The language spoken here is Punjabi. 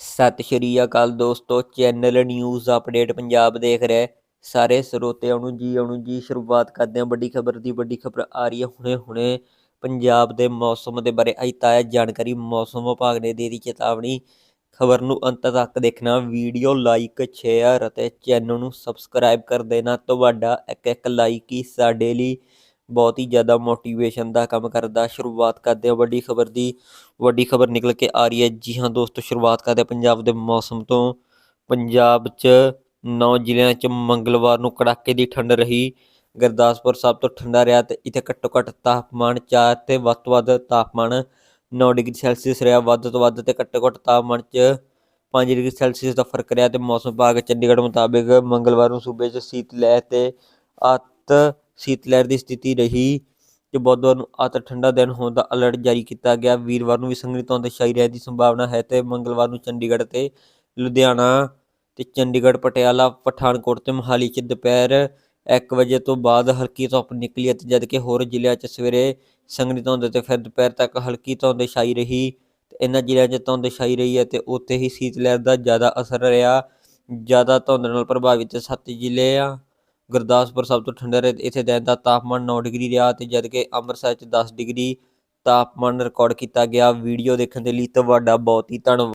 ਸਤਿ ਸ਼੍ਰੀ ਅਕਾਲ ਦੋਸਤੋ, ਚੈਨਲ ਨਿਊਜ਼ ਅਪਡੇਟ ਪੰਜਾਬ ਦੇਖ ਰਹੇ ਸਾਰੇ ਸਰੋਤਿਆਂ ਨੂੰ ਜੀ ਆਉਣ ਜੀ, ਸ਼ੁਰੂਆਤ ਕਰਦੇ ਹਾਂ। ਵੱਡੀ ਖਬਰ ਦੀ ਵੱਡੀ ਖਬਰ ਆ ਰਹੀ ਹੈ ਹੁਣੇ ਹੁਣੇ। ਪੰਜਾਬ ਦੇ ਮੌਸਮ ਦੇ ਬਾਰੇ ਅਜ ਤਾਜ਼ਾ ਜਾਣਕਾਰੀ ਮੌਸਮ ਵਿਭਾਗ ਨੇ ਦੇ ਦੀ ਚੇਤਾਵਨੀ। ਖਬਰ ਨੂੰ ਅੰਤ ਤੱਕ ਦੇਖਣਾ, ਵੀਡੀਓ ਲਾਈਕ, ਸ਼ੇਅਰ ਅਤੇ ਚੈਨਲ ਨੂੰ ਸਬਸਕ੍ਰਾਈਬ ਕਰ ਦੇਣਾ। ਤੁਹਾਡਾ ਇੱਕ ਇੱਕ ਲਾਈਕ ਹੀ ਸਾਡੇ ਲਈ ਬਹੁਤ ਹੀ ਜ਼ਿਆਦਾ ਮੋਟੀਵੇਸ਼ਨ ਦਾ ਕੰਮ ਕਰਦਾ, ਸ਼ੁਰੂਆਤ ਕਰਦੇ ਹਾਂ ਵੱਡੀ ਖਬਰ ਦੀ। ਵੱਡੀ ਖਬਰ ਨਿਕਲ ਕੇ ਆ ਰਹੀ ਹੈ ਜੀ ਹਾਂ ਦੋਸਤੋ, ਸ਼ੁਰੂਆਤ ਕਰਦੇ ਪੰਜਾਬ ਦੇ ਮੌਸਮ ਤੋਂ। ਪੰਜਾਬ 'ਚ ਨੌ ਜ਼ਿਲ੍ਹਿਆਂ 'ਚ ਮੰਗਲਵਾਰ ਨੂੰ ਕੜਾਕੇ ਦੀ ਠੰਡ ਰਹੀ। ਗੁਰਦਾਸਪੁਰ ਸਭ ਤੋਂ ਠੰਡਾ ਰਿਹਾ ਤੇ ਇੱਥੇ ਘੱਟੋ ਘੱਟ ਤਾਪਮਾਨ 4 ਤੇ ਵੱਧ ਤੋਂ ਵੱਧ ਤਾਪਮਾਨ 9 ਡਿਗਰੀ ਸੈਲਸੀਅਸ ਰਿਹਾ। ਵੱਧ ਤੋਂ ਵੱਧ ਤੇ ਘੱਟੋ ਘੱਟ ਤਾਪਮਾਨ 'ਚ 5 ਡਿਗਰੀ ਸੈਲਸੀਅਸ ਦਾ ਫ਼ਰਕ ਰਿਹਾ ਤੇ ਮੌਸਮ ਵਿਭਾਗ ਚੰਡੀਗੜ੍ਹ ਮੁਤਾਬਿਕ ਮੰਗਲਵਾਰ ਨੂੰ ਸੂਬੇ 'ਚ ਸੀਤ ਲਹਿਰ ਤੇ ਅਤ ਸੀਤ ਲਹਿਰ ਦੀ ਸਥਿਤੀ ਰਹੀ ਤੇ ਬੁੱਧਵਾਰ ਨੂੰ ਅਤ ਠੰਡਾ ਦਿਨ ਹੋਣ ਦਾ ਅਲਰਟ ਜਾਰੀ ਕੀਤਾ ਗਿਆ। ਵੀਰਵਾਰ ਨੂੰ ਵੀ ਸੰਘਣੀ ਧੁੰਦ ਛਾਈ ਰਹਿਣ ਦੀ ਸੰਭਾਵਨਾ ਹੈ ਤੇ ਮੰਗਲਵਾਰ ਨੂੰ ਚੰਡੀਗੜ੍ਹ ਤੇ ਲੁਧਿਆਣਾ ਤੇ ਚੰਡੀਗੜ੍ਹ, ਪਟਿਆਲਾ, ਪਠਾਨਕੋਟ ਤੇ ਮੋਹਾਲੀ 'ਚ ਦੁਪਹਿਰ 1 ਵਜੇ ਤੋਂ ਬਾਅਦ ਹਲਕੀ ਧੁੱਪ ਨਿਕਲੀ ਅਤੇ ਜਦਕਿ ਹੋਰ ਜ਼ਿਲ੍ਹਿਆਂ 'ਚ ਸਵੇਰੇ ਸੰਘਣੀ ਧੁੰਦ ਤੇ ਫਿਰ ਦੁਪਹਿਰ ਤੱਕ ਹਲਕੀ ਧੁੰਦ ਛਾਈ ਰਹੀ। ਤੇ ਇਹਨਾਂ ਜ਼ਿਲ੍ਹਿਆਂ 'ਚ ਧੁੰਦ ਛਾਈ ਰਹੀ ਹੈ ਤੇ ਉੱਥੇ ਹੀ ਸੀਤ ਲਹਿਰ ਦਾ ਜ਼ਿਆਦਾ ਅਸਰ ਰਿਹਾ। ਜ਼ਿਆਦਾ ਧੁੰਦ ਨਾਲ ਪ੍ਰਭਾਵਿਤ ਸੱਤ ਜ਼ਿਲ੍ਹੇ ਆ। ਗੁਰਦਾਸਪੁਰ ਸਭ ਤੋਂ ਠੰਡਾ ਰਿਹਾ, ਇੱਥੇ ਦਿਨ ਦਾ ਤਾਪਮਾਨ 9 ਡਿਗਰੀ ਰਿਹਾ ਤੇ ਜਦਕਿ ਅੰਮ੍ਰਿਤਸਰ 'ਚ 10 ਡਿਗਰੀ ਤਾਪਮਾਨ ਰਿਕਾਰਡ ਕੀਤਾ ਗਿਆ। ਵੀਡੀਓ ਦੇਖਣ ਦੇ ਲਈ ਤੁਹਾਡਾ ਬਹੁਤ ਹੀ ਧੰਨਵਾਦ।